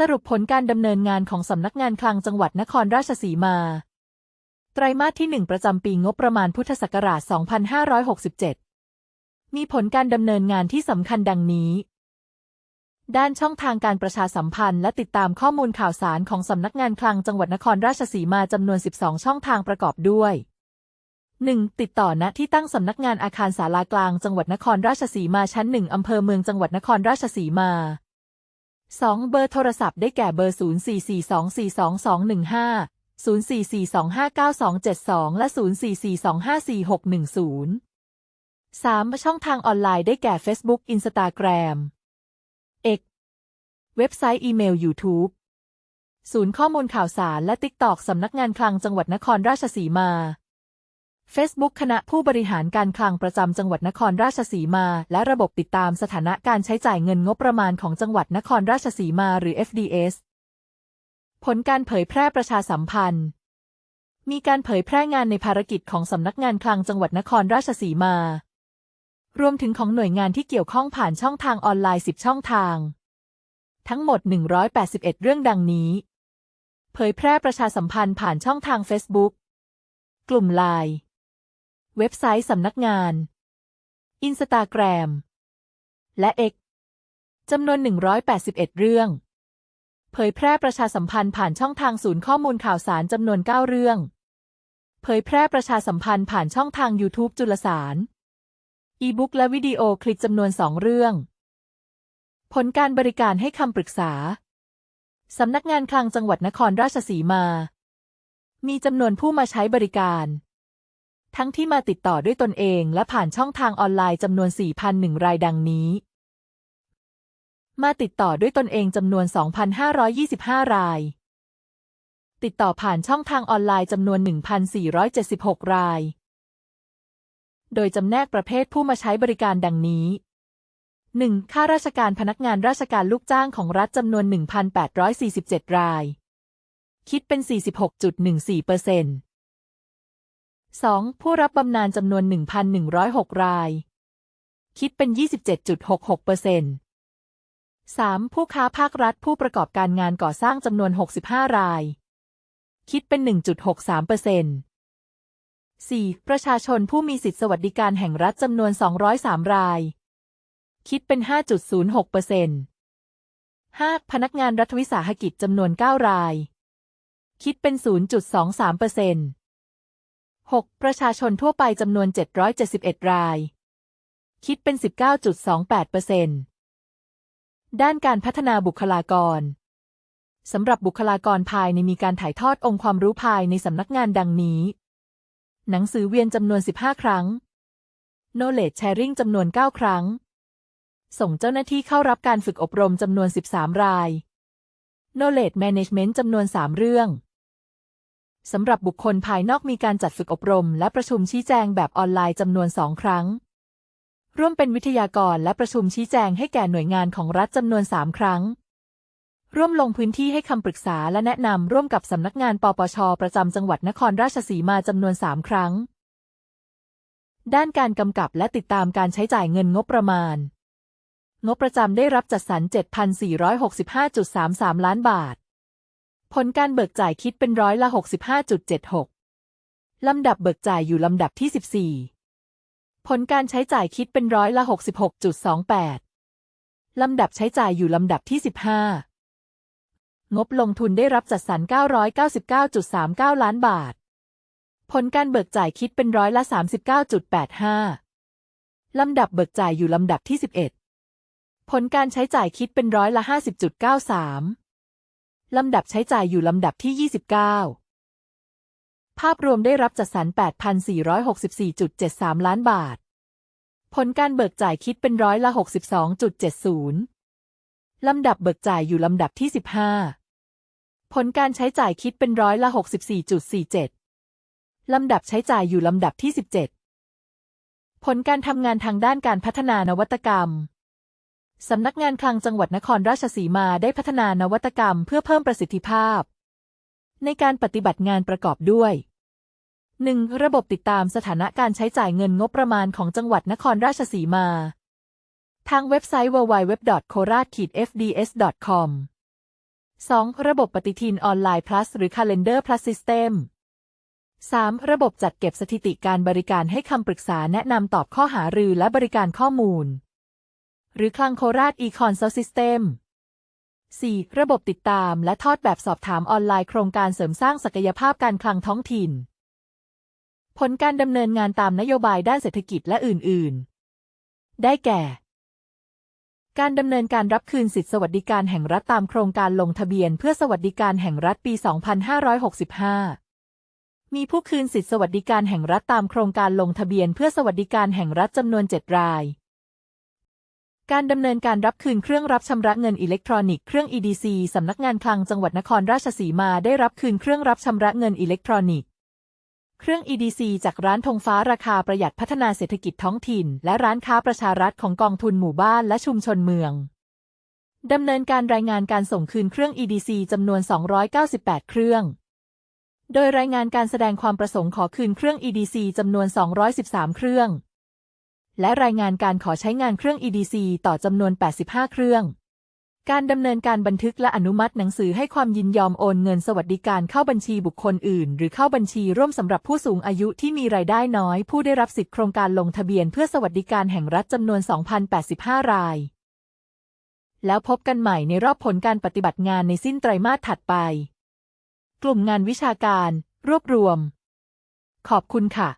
สรุปผลการดำเนินงานของสำนักงานคลังจังหวัดนครราชสีมา ไตรมาสที่ 1 ประจำปีงบประมาณพุทธศักราช 2567 มีผลการดำเนินงานที่สำคัญดังนี้ ด้านช่องทางการประชาสัมพันธ์และติดตามข้อมูลข่าวสารของสำนักงานคลังจังหวัดนครราชสีมาจำนวน 12 ช่องทางประกอบด้วย 1. ติดต่อณที่ตั้งสำนักงานอาคารศาลากลางจังหวัดนครราชสีมาชั้น 1อำเภอเมืองจังหวัดนครราชสีมา 2. เบอร์โทรศัพท์ได้แก่เบอร์ 0442422215 0442592272 และ 044254610 3. ช่องทางออนไลน์ได้แก่ Facebook Instagram X เว็บไซต์อีเมล YouTube ศูนย์ข้อมูลข่าวสารและ TikTok สำนักงานคลังจังหวัดนครราชสีมา Facebook คณะผู้บริหารการคลังประจำจังหวัดนครราชสีมา และระบบติดตามสถานะการใช้จ่ายเงินงบประมาณของจังหวัดนครราชสีมาหรือ FDS ผลการเผยแพร่ประชาสัมพันธ์ มีการเผยแพร่งานในภารกิจของสำนักงานคลังจังหวัดนครราชสีมา รวมถึงของหน่วยงานที่เกี่ยวข้องผ่านช่องทางออนไลน์ 10 ช่องทาง ทั้งหมด 181 เรื่องดังนี้ เผยแพร่ประชาสัมพันธ์ผ่านช่องทาง Facebook กลุ่มไลน์ เว็บไซต์สำนักงาน อินสตาแกรม และ X จำนวน 181 เรื่อง เผยแพร่ประชาสัมพันธ์ผ่านช่องทางศูนย์ข้อมูลข่าวสารจำนวน 9 เรื่อง เผยแพร่ประชาสัมพันธ์ผ่านช่องทาง YouTube จุลสาร อีบุ๊กและวิดีโอคลิปจำนวน 2 เรื่อง ผลการบริการให้คำปรึกษา สำนักงานคลังจังหวัดนครราชสีมา มีจำนวนผู้มาใช้บริการ ทั้งที่มาติดต่อด้วยตนเองและผ่านช่องทางออนไลน์จำนวน 4,001 รายดังนี้ มาติดต่อด้วยตนเองจำนวน 2,525 ราย ติดต่อผ่านช่องทางออนไลน์จำนวน 1,476 ราย โดยจำแนกประเภทผู้มาใช้บริการดังนี้ 1. ข้าราชการพนักงานราชการลูกจ้างของรัฐจำนวน 1,847 ราย คิดเป็น 46.14%เปอร์เซ็นต์ 2. ผู้รับบำนาญจำนวน 1,106 ราย คิดเป็น 27.66เปอร์เซ็นต์ 3. ผู้ค้าภาครัฐผู้ประกอบการงานก่อสร้างจำนวน 65 ราย คิดเป็น 1.63เปอร์เซ็นต์ 4. ประชาชนผู้มีสิทธิสวัสดิการแห่งรัฐจำนวน 203 ราย คิดเป็น 5.06เปอร์เซ็นต์ 5. พนักงานรัฐวิสาหกิจจำนวน 9 ราย คิดเป็น 0.23เปอร์เซ็นต์ 6. ประชาชนทั่วไปจำนวน 771 ราย คิดเป็น 19.28%เปอร์เซ็นต์ด้านการพัฒนาบุคลากร สำหรับบุคลากรภายในมีการถ่ายทอดองค์ความรู้ภายในสำนักงานดังนี้ หนังสือเวียนจำนวน 15 ครั้ง Knowledge Sharing จำนวน 9 ครั้ง ส่งเจ้าหน้าที่เข้ารับการฝึกอบรมจำนวน 13 ราย Knowledge Management จำนวน 3 เรื่อง สำหรับบุคคลภายนอกมีการจัดฝึกอบรม และประชุมชี้แจงแบบออนไลน์จำนวนสองครั้ง ร่วมเป็นวิทยากรและประชุมชี้แจงให้แก่หน่วยงานของรัฐจำนวนสามครั้ง ร่วมลงพื้นที่ให้คำปรึกษาและแนะนำร่วมกับสำนักงานปปช ประจำจังหวัดนครราชสีมาจำนวนสามครั้ง ด้านการกำกับและติดตามการใช้จ่ายเงินงบประมาณ งบประจำได้รับจัดสรร 7,465.33 ล้านบาท ผลการเบิกจ่ายคิดเป็นร้อยละ 65.76 ลำดับเบิกจ่ายอยู่ลำดับที่ 14 ผลการใช้จ่ายคิดเป็นร้อยละ 66.28 ลำดับใช้จ่ายอยู่ลำดับที่ 15 งบลงทุนได้รับจัดสรร 999.39 ล้านบาท ผลการเบิกจ่ายคิดเป็นร้อยละ 39.85 ลำดับเบิกจ่ายอยู่ลำดับที่ 11 ผลการใช้จ่ายคิดเป็นร้อยละ 50.93 ลำดับใช้จ่ายอยู่ลำดับที่ 29 ภาพรวมได้รับจัดสรร 8,464.73 ล้านบาท ผลการเบิกจ่ายคิดเป็นร้อยละ 62.70 ลำดับเบิกจ่ายอยู่ลำดับที่ 15 ผลการใช้จ่ายคิดเป็นร้อยละ 64.47 ลำดับใช้จ่ายอยู่ลำดับที่ 17 ผลการทำงานทางด้านการพัฒนานวัตกรรม สำนักงานคลังจังหวัดนครราชสีมาได้พัฒนานวัตกรรมเพื่อเพิ่มประสิทธิภาพ ในการปฏิบัติงานประกอบด้วย 1. ระบบติดตามสถานะการใช้จ่ายเงินงบประมาณของจังหวัดนครราชสีมา ทางเว็บไซต์ www.korat-fds.com 2. ระบบปฏิทินออนไลน์ plus หรือ Calendar plus System 3. ระบบจัดเก็บสถิติการบริการให้คำปรึกษาแนะนำตอบข้อหารือและบริการข้อมูล หรือคลังโคราช e-consult system 4. ระบบติดตามและทอดแบบสอบถามออนไลน์โครงการเสริมสร้างศักยภาพการคลังท้องถิ่น ผลการดำเนินงานตามนโยบายด้านเศรษฐกิจและอื่น ๆ ได้แก่ การดำเนินการรับคืนสิทธิสวัสดิการแห่งรัฐตามโครงการลงทะเบียนเพื่อสวัสดิการแห่งรัฐปี 2565 มีผู้คืนสิทธิสวัสดิการแห่งรัฐตามโครงการลงทะเบียนเพื่อสวัสดิการแห่งรัฐจำนวน 7 ราย การดำเนินการรับคืนเครื่องรับชำระเงินอิเล็กทรอนิกส์เครื่อง EDC สำนักงานคลังจังหวัดนครราชสีมาได้รับคืนเครื่องรับชำระเงินอิเล็กทรอนิกส์เครื่อง EDC จากร้านธงฟ้าราคาประหยัดพัฒนาเศรษฐกิจท้องถิ่น และร้านค้าประชารัฐของกองทุนหมู่บ้านและชุมชนเมือง ดำเนินการรายงานการส่งคืนเครื่อง EDC จำนวน 298 เครื่อง โดยรายงานการแสดงความประสงค์ขอคืนเครื่อง EDC จำนวน 213 เครื่อง และรายงานการขอใช้งานเครื่อง EDC ต่อจำนวน 85 เครื่อง การดำเนินการบันทึกและอนุมัติหนังสือให้ความยินยอมโอนเงินสวัสดิการเข้าบัญชีบุคคลอื่น หรือเข้าบัญชีร่วมสำหรับผู้สูงอายุที่มีรายได้น้อย ผู้ได้รับสิทธิโครงการลงทะเบียนเพื่อสวัสดิการแห่งรัฐจำนวน 2,085 ราย แล้วพบกันใหม่ในรอบผลการปฏิบัติงานในสิ้นไตรมาสถัดไป กลุ่มงานวิชาการ รวบรวม ขอบคุณค่ะ